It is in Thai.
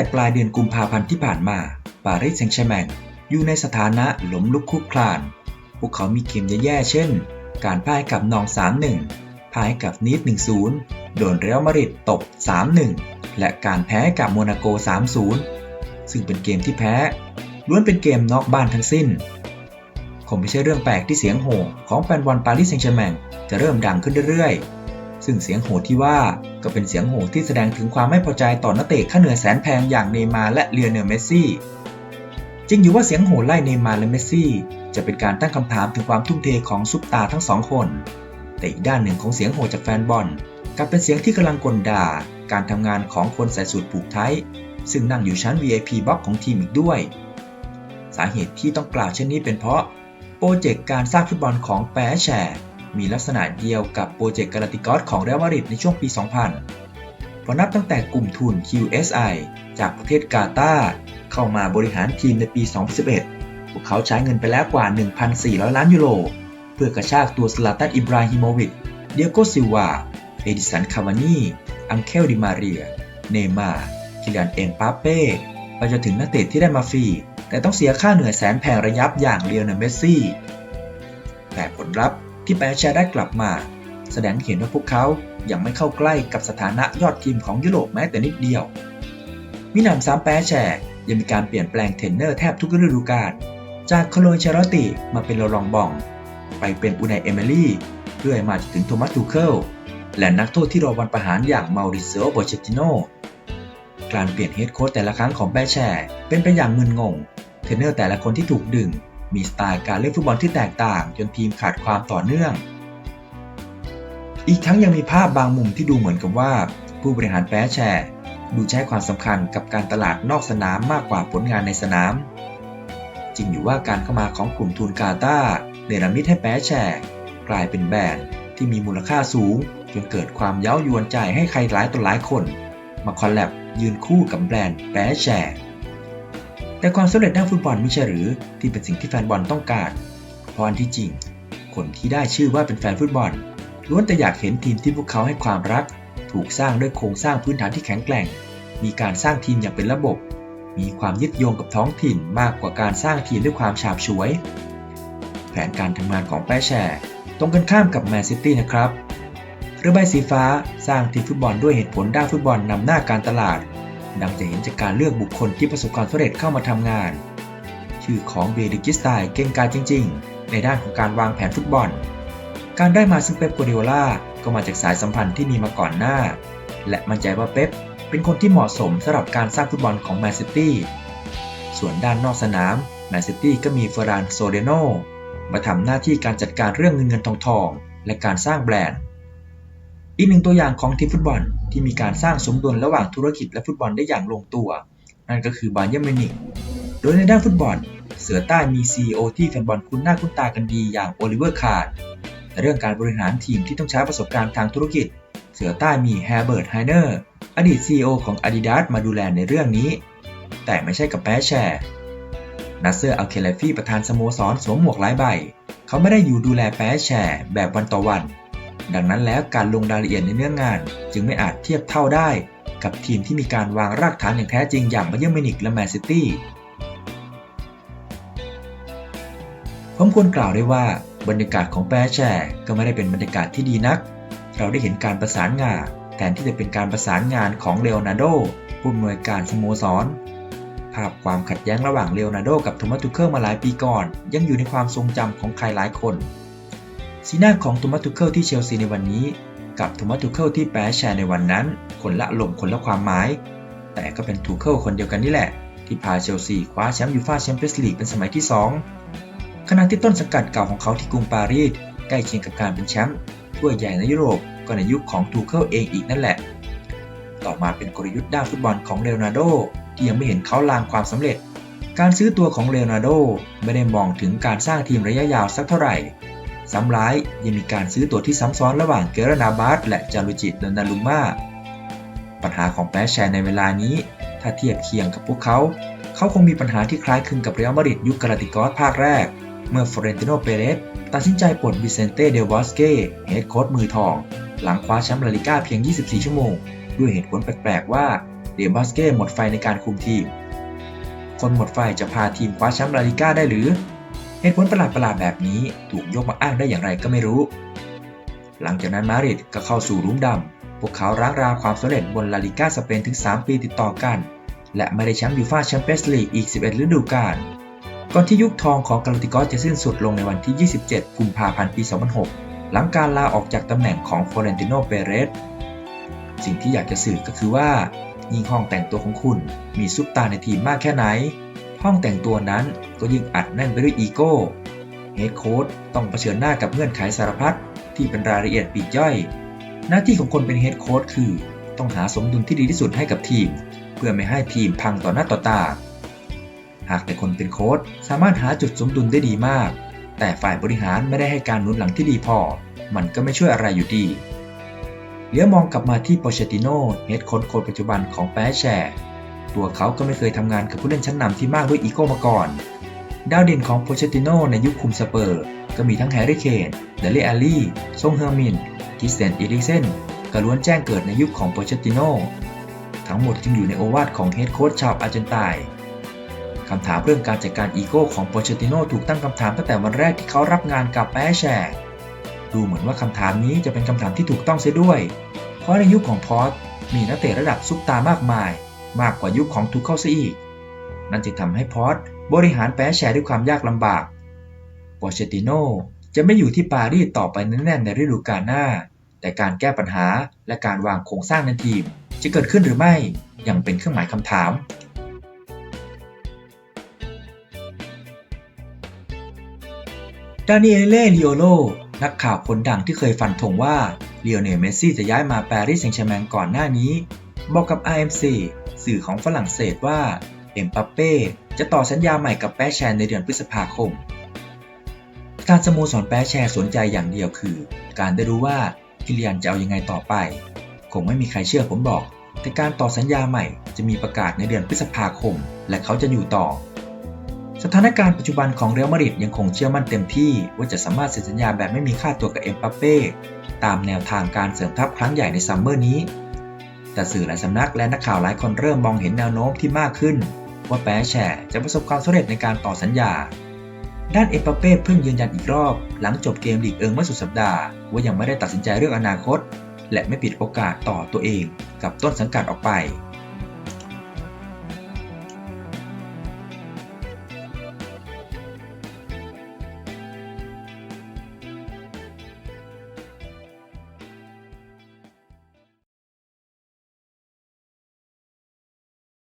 แต่ปลายเดือนกุมภาพันธ์ที่ผ่านมา ปารีสแซงต์แชร์แมงอยู่ในสถานะหล้มลุกคลุกคลาน พวกเขามีเกมแย่ๆ เช่น การพ่ายกับนอง 3-1 พ่ายกับนีด1-0 โดนเรอัลมาดริดตบ 3-1 และการแพ้กับโมนาโก 3-0 ซึ่งเป็นเกมที่แพ้ ล้วนเป็นเกมนอกบ้านทั้งสิ้น คงไม่ใช่เรื่องแปลกที่เสียงโห่ของแฟนบอลปารีสแซงต์แชร์แมงจะเริ่มดังขึ้นเรื่อยๆ ซึ่งเสียงโห่ที่ว่าก็เป็นเสียงโห่ที่แสดงถึงความไม่พอใจต่อนักเตะค่าเหนือแสนแพงอย่างเนย์มาร์และเลียเนลเมสซี่จริงอยู่ว่าเสียงโห่ไล่เนย์มาร์และเมสซี่จะเป็นการตั้งคำถามถึงความทุ่มเทของซุปตาทั้งสองคน แต่อีกด้านหนึ่งของเสียงโห่จากแฟนบอลกลับเป็นเสียงที่กำลังกลด่า การทำงานของคนใส่สูทผูกไทยซึ่งนั่งอยู่ชั้น VIP บ็อกของทีมอีกด้วย สาเหตุที่ต้องกล่าวเช่นนี้เป็นเพราะโปรเจกต์การสร้างฟุตบอลของแปรแชร์ มีลักษณะเดียวกับโปรเจกต์กาลาติกอสของเรอัลมาดริดในช่วงปี 2000 เพราะนับตั้งแต่กลุ่มทุน QSI จากประเทศกาตาร์เข้ามาบริหารทีมในปี 2011 พวกเขาใช้เงินไปแล้วกว่า 1,400 ล้านยูโร เพื่อกระชากตัวสลาตันอิบราฮิโมวิช เดียโกซิวา เอดิสัน คาวานี อังเคลดิมาเรีย เนมาร์คิลันเอ็นปาเป้ ไปจนถึงนักเตะที่ได้มาฟรี แต่ต้องเสียค่าเหนื่อยแสนแพงระยับอย่างเลียนเมสซี่ แต่ผลลัพธ์ ที่แปรแชร์ได้กลับมา แสดงเห็นว่าพวกเขายังไม่เข้าใกล้กับสถานะยอดทีมของยุโรปแม้แต่นิดเดียว มินามซ้ำแปรแชร์ยังมีการเปลี่ยนแปลงเทรนเนอร์แทบทุกฤดูกาลจากโคโลนเชรอติมาเป็นโรลองบอง ไปเป็นอูนายเอมิลี่เรื่อยมาจนถึงโทมัสทูเคิลและนักโทษที่รอวันประหารอย่างมาริเซโอโบเชติโนการเปลี่ยนเฮดโค้ชแต่ละครั้งของแปรแชร์เป็นไปอย่างมึนงง เทรนเนอร์แต่ละคนที่ถูกดึง มีสไตล์การเล่นฟุตบอลที่แตกต่าง จนทีมขาดความต่อเนื่อง อีกทั้งยังมีภาพบางมุมที่ดูเหมือนกับว่า ผู้บริหารแปรแชร์ดูใช้ความสำคัญกับการตลาดนอกสนามมากกว่าผลงานในสนาม จริงอยู่ว่าการเข้ามาของกลุ่มทุนกาตาเนรมิตให้แปรแชร์กลายเป็นแบรนด์ที่มีมูลค่าสูง จนเกิดความเย้ายวนใจให้ใครหลายต่อหลายคน มาคอลแลบยืนคู่กับแบรนด์แปรแชร์ แต่ความสำเร็จด้านฟุตบอลไม่ใช่หรือที่เป็นสิ่งที่แฟนบอลต้องการ เพราะอันที่จริง คนที่ได้ชื่อว่าเป็นแฟนฟุตบอลล้วนแต่อยากเห็นทีมที่พวกเขาให้ความรัก ถูกสร้างด้วยโครงสร้างพื้นฐานที่แข็งแกร่ง มีการสร้างทีมอย่างเป็นระบบ มีความยึดโยงกับท้องถิ่นมากกว่าการสร้างทีมด้วยความฉาบฉวย แผนการทำงานของแปรแชร์ ตรงกันข้ามกับแมนซิตี้นะครับเรือใบสีฟ้าสร้างทีมฟุตบอลด้วยเหตุผลด้านฟุตบอลนำหน้าการตลาด ดังจะเห็นจากการเลือกบุคคลที่ประสบความสำเร็จเข้ามาทำงาน ชื่อของเบดิกิสไตเก่งกาจจริง ๆ ในด้านของการวางแผนฟุตบอล การได้มาซึ่งเป๊ปกัวเดโอลาก็มาจากสายสัมพันธ์ที่มีมาก่อนหน้า และมั่นใจว่าเป๊ปเป็นคนที่เหมาะสมสำหรับการสร้างฟุตบอลของแมนซิตี้ส่วนด้านนอกสนามแมนซิตี้ก็มีเฟรานโซเดโนมาทำหน้าที่การจัดการเรื่องเงินเงินทองทองและการสร้างแบรนด์ อีกหนึ่งตัวอย่างของทีมฟุตบอลที่มีการสร้างสมดุลระหว่างธุรกิจและฟุตบอลได้อย่างลงตัว นั่นก็คือบาเยร์นมิวนิกโดยในด้านฟุตบอล เสือใต้มี CEO ที่แฟนบอลคุ้นหน้าคุ้นตากันดีอย่างโอลิเวอร์คาร์ดแต่เรื่องการบริหารทีมที่ต้องใช้ประสบการณ์ทางธุรกิจ เสือใต้มีแฮร์เบิร์ตไฮเนอร์อดีต CEO ของ Adidas มาดูแลในเรื่องนี้ แต่ไม่ใช่กับแปรแชร์นัสเซอร์อัลเคลฟีประธานสโมสรสวมหมวกหลายใบ เขาไม่ได้อยู่ดูแลแปรแชร์แบบวันต่อวัน ดังนั้นแล้วการลงรายละเอียดในเนื้องาน จึงไม่อาจเทียบเท่าได้ กับทีมที่มีการวางรากฐานอย่างแท้จริงอย่างบาเยอร์มินิกและแมนซิตี้ผมควรกล่าวได้ว่าบรรยากาศของแปรแชร์ก็ไม่ได้เป็นบรรยากาศที่ดีนัก เราได้เห็นการประสานงานแทนที่จะเป็นการประสานงานของเลโอนาร์โดผู้อำนวยการสโมสร ภาพความขัดแย้งระหว่างเลโอนาร์โดกับโทมัสทูเคิลมาหลายปีก่อน ยังอยู่ในความทรงจำของใครหลายคน สีหน้าของโทมัสทูเคิลที่เชลซีในวันนี้ กับโทมัสทูเคิลที่แปรแชร์ในวันนั้น คนละลมคนละความหมาย แต่ก็เป็นทูเคิลคนเดียวกันนี่แหละ ที่พาเชลซีคว้าแชมป์ยูฟ่าแชมเปี้ยนส์ลีกเป็นสมัยที่ 2 ขณะที่ต้นสังกัดเก่าของเขาที่กรุงปารีสใกล้เคียงกับการเป็นแชมป์ถ้วยใหญ่ในยุโรปก็ในยุคของทูเคิลเองอีกนั่นแหละ ต่อมาเป็นกลยุทธ์ด้านฟุตบอลของเลโอนาร์โดที่ยังไม่เห็นเขาลางความสำเร็จ การซื้อตัวของเลโอนาร์โดไม่ได้มองถึงการสร้างทีมระยะยาวสักเท่าไหร่ ซ้ำร้ายยังมีการซื้อตัวที่ซ้ำซ้อนระหว่างเกเรนาบาสและจารุจิตดนาลุมาปัญหาของแปรแชร์ในเวลานี้ ถ้าเทียบเคียงกับพวกเขา เขาคงมีปัญหาที่คล้ายคลึงกับเรอัลมาดริดยุคกาลาติกอสภาคแรก เมื่อฟอเรนติโนเปเรสตัดสินใจปลดวิเซนเต้เดลวอสเก้เฮดโค้ชมือทอง หลังคว้าแชมป์ลาลิก้าเพียง 24 ชั่วโมง ด้วยเหตุผลแปลกๆว่าเดเดมบาสเก้หมดไฟในการคุมทีม คนหมดไฟจะพาทีมคว้าแชมป์ลาลิก้าได้หรือ เหตุผลประหลาดๆแบบนี้ถูกยกมาอ้างได้อย่างไรก็ไม่รู้ หลังจากนั้นมาริดก็เข้าสู่รุ้มดำ พวกเขาร้างราความสำเร็จบนลาลิก้าสเปนถึง 3 ปีติดต่อกัน และไม่ได้แชมป์ยูฟ่าแชมเปี้ยนส์ลีกอีก 11 ฤดูกาล ก่อนที่ยุคทองของกาลติกอสจะสิ้นสุดลงในวันที่ 27 กุมภาพันธ์ ปี 2006 หลังการลาออกจากตำแหน่งของฟลอเรนติโน เปเรส สิ่งที่อยากจะสื่อก็คือว่ายิ่งห้องแต่งตัวของคุณมีซุปตาในทีมมากแค่ไหน ห้องแต่งตัวนั้นก็ยิ่งอัดแน่นไปด้วยอีโก้เฮดโค้ชต้องเผชิญหน้ากับเงื่อนไขสารพัดที่เป็นรายละเอียดปีกย่อย หน้าที่ของคนเป็นเฮดโค้ชคือ ต้องหาสมดุลที่ดีที่สุดให้กับทีม เพื่อไม่ให้ทีมพังต่อหน้าต่อตา หากแต่คนเป็นโค้ชสามารถหาจุดสมดุลได้ดีมาก แต่ฝ่ายบริหารไม่ได้ให้การหนุนหลังที่ดีพอ มันก็ไม่ช่วยอะไรอยู่ดีเลี้ยวมองกลับมาที่โปเชติโน่เฮดโค้ชคนปัจจุบันของแปแชร์ ตัวเขาก็ไม่เคยทำงานกับผู้เล่นชั้นนำที่มากด้วยอีโก้มาก่อน ดาวเด่นของโปเชติโนในยุคคุมสเปอร์ ก็มีทั้งแฮร์รี่เคนเดลลี่อาลีซงเฮอร์มินคิสเตนอีริกเซนก็ล้วนแจ้งเกิดในยุคของโปเชติโนทั้งหมดจึงอยู่ในโอวาทของเฮดโค้ชชาวอาร์เจนไตน์คำถามเรื่องการจัดการอีโก้ของโปเชติโนถูกตั้งคำถามตั้งแต่วันแรกที่เขารับงานกับแปแชร์ดูเหมือนว่าคำถามนี้จะเป็นคำถามที่ถูกต้องเสียด้วย เพราะในยุคของพอสมีนักเตะระดับซุปตามากมาย มากกว่ายุคของทูเข้าซะอีก นั่นจึงทำให้พอสบริหารแปแชร์ด้วยความยากลำบากโปเชติโนจะไม่อยู่ที่ปารีสต่อไปแน่ๆในฤดูกาลหน้า แต่การแก้ปัญหาและการวางโครงสร้างในทีม จะเกิดขึ้นหรือไม่ยังเป็นเครื่องหมายคำถามดานิเอเล่ลิโอโลนักข่าวคนดังที่เคยฟันธงว่าเลโอเนลเมสซี่จะย้ายมาปารีสแซงต์แชร์แมงก่อนหน้านี้ บอกกับ IMC สื่อของฝรั่งเศสว่าเอ็มปัปเป้จะต่อสัญญาใหม่กับแปแชร์ในเดือนพฤษภาคม การสโมสรแปแชร์สนใจอย่างเดียวคือ การได้รู้ว่ากิเลียนจะเอายังไงต่อไป คงไม่มีใครเชื่อผมบอกแต่การต่อสัญญาใหม่จะมีประกาศในเดือนพฤษภาคม และเขาจะอยู่ต่อ สถานการณ์ปัจจุบันของเรอัลมาดริดยังคงเชื่อมั่นเต็มที่ว่าจะสามารถเซ็นสัญญาแบบไม่มีค่าตัวกับเอ็มปัปเป้ตามแนวทางการเสริมทัพครั้งใหญ่ในซัมเมอร์นี้ แต่สื่อหลายสำนักและนักข่าวหลายคนเริ่มมองเห็นแนวโน้มที่มากขึ้น ว่าแปแชร์จะประสบความสำเร็จในการต่อสัญญา ด้านเอ็มปัปเป้เพิ่งยืนยันอีกรอบ หลังจบเกมลีกเอิงเมื่อสุดสัปดาห์ ว่ายังไม่ได้ตัดสินใจเรื่องอนาคต และไม่ปิดโอกาสต่อตัวเอง กับต้นสังกัดออกไป